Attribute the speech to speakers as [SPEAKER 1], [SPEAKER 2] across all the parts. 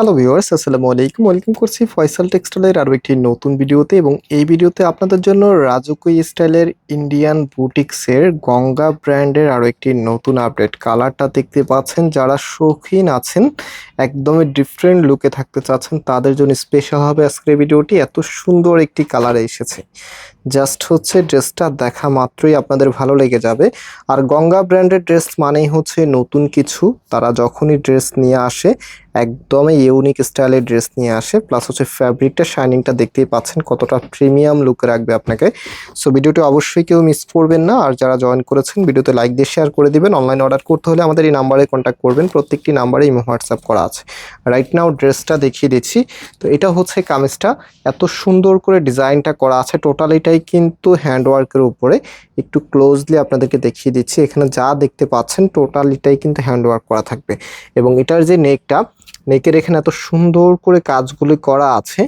[SPEAKER 1] Hello viewers আসসালামু আলাইকুম। Welcome করছি ফয়সাল টেক্সটাইলের আরও একটি নতুন ভিডিওতে এবং এই ভিডিওতে আপনাদের জন্য রাজুকুই স্টাইলের ইন্ডিয়ান বুটিক্সের গঙ্গা ব্র্যান্ডের আরও একটি নতুন আপডেট কালারটা দেখতে পাচ্ছেন, যারা শৌখিন আছেন, একদমই ডিফারেন্ট লুকে থাকতে চাচ্ছেন, তাদের জন্য স্পেশাল হবে আজকের ভিডিওটি। এত সুন্দর একটি কালার এসেছে। জাস্ট হচ্ছে ড্রেসটা দেখা মাত্রই আপনাদের ভালো লেগে যাবে। আর গঙ্গা ব্র্যান্ডের ড্রেস মানেই হচ্ছে নতুন কিছু। তারা যখনই ড্রেস নিয়ে আসে, একদমই ইউনিক স্টাইলের ড্রেস নিয়ে আসে। প্লাস হচ্ছে ফ্যাব্রিকটা, শাইনিংটা দেখতেই পাচ্ছেন কতটা প্রিমিয়াম লুক রাখবে আপনাকে। সো ভিডিওটি অবশ্যই কেউ মিস করবেন না। আর যারা জয়েন করেছেন, ভিডিওতে লাইক দিয়ে শেয়ার করে দিবেন। অনলাইন অর্ডার করতে হলে আমাদের এই নাম্বারে কন্ট্যাক্ট করবেন। প্রত্যেকটি নাম্বারে ইমো, হোয়াটসঅ্যাপ করা আছে। রাইট নাও ড্রেসটা দেখিয়ে দিচ্ছি। তো এটা হচ্ছে কামিজটা। এত সুন্দর করে ডিজাইনটা করা আছে। টোটাল এটাই কিন্তু হ্যান্ডওয়ার্কের উপরে একটু ক্লোজলি আপনাদেরকে দেখিয়ে দিচ্ছি। এখানে যা দেখতে পাচ্ছেন টোটাল এটাই কিন্তু হ্যান্ডওয়ার্ক করা থাকবে। এবং এটার যে নেকটা, নেকের এখানে এত সুন্দর করে কাজগুলি করা আছে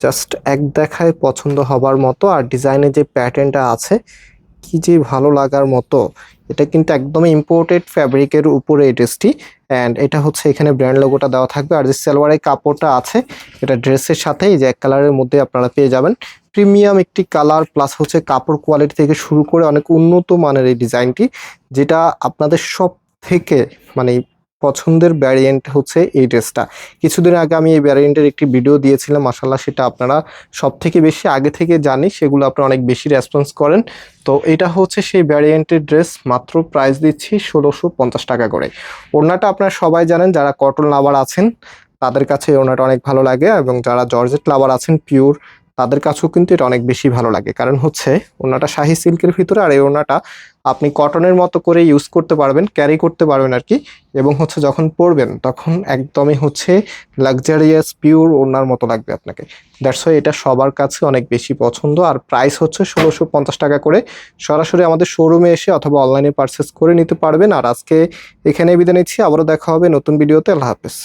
[SPEAKER 1] জাস্ট এক দেখায় পছন্দ হবার মতো। আর ডিজাইনের যে প্যাটার্নটা আছে কি যে ভালো লাগার মতো, এটা কিন্তু একদমই ইম্পোর্টেড ফ্যাব্রিকের উপরে এই ড্রেসটি অ্যান্ড এটা হচ্ছে এখানে ব্র্যান্ড লোগোটা দেওয়া থাকবে। আর যে সালোয়ারের কাপড়টা আছে, এটা ড্রেসের সাথে এই যে এক কালারের মধ্যে আপনারা পেয়ে যাবেন। প্রিমিয়াম একটি কালার প্লাস হচ্ছে কাপড় কোয়ালিটি থেকে শুরু করে অনেক উন্নত মানের এই ডিজাইনটি যেটা আপনাদের সব থেকে মানে পছন্দের ভ্যারিয়েন্ট হচ্ছে এই ড্রেসটা কিছুদিন আগে আমি এই ভ্যারিয়েন্টের একটি ভিডিও দিয়েছিলাম মাসাল্লাহ সেটা আপনারা সব থেকে বেশি আগে থেকে জানি, সেগুলো আপনারা অনেক বেশি রেসপন্স করেন। তো এটা হচ্ছে সেই ভ্যারিয়েন্টের ড্রেস মাত্র প্রাইস দিচ্ছি ষোলোশো পঞ্চাশ টাকা করে। ওড়নাটা আপনারা সবাই জানেন, যারা কটন লাভার আছেন, তাদের কাছে এই ওড়নাটা অনেক ভালো লাগে এবং যারা জর্জেট লাভার আছেন পিওর তাদের কাছেও কিন্তু এটা অনেক বেশি ভালো লাগে। কারণ হচ্ছে ওনাটা শাহি সিল্কের ভিতরে আর এই ওনাটা আপনি কটনের মতো করে ইউজ করতে পারবেন ক্যারি করতে পারবেন আর কি। এবং হচ্ছে যখন পরবেন তখন একদমই হচ্ছে লাক্সারিয়াস পিওর ওনার মতো লাগবে আপনাকে। দ্যাটস ওয়াই এটা সবার কাছে অনেক বেশি পছন্দ। আর প্রাইস হচ্ছে ষোলোশো পঞ্চাশ টাকা করে। সরাসরি আমাদের শোরুমে এসে অথবা অনলাইনে পারচেস করে নিতে পারবেন। আর আজকে এখানে বিদায় নিচ্ছি। আবারও দেখা হবে নতুন ভিডিওতে আল্লাহ হাফেজ।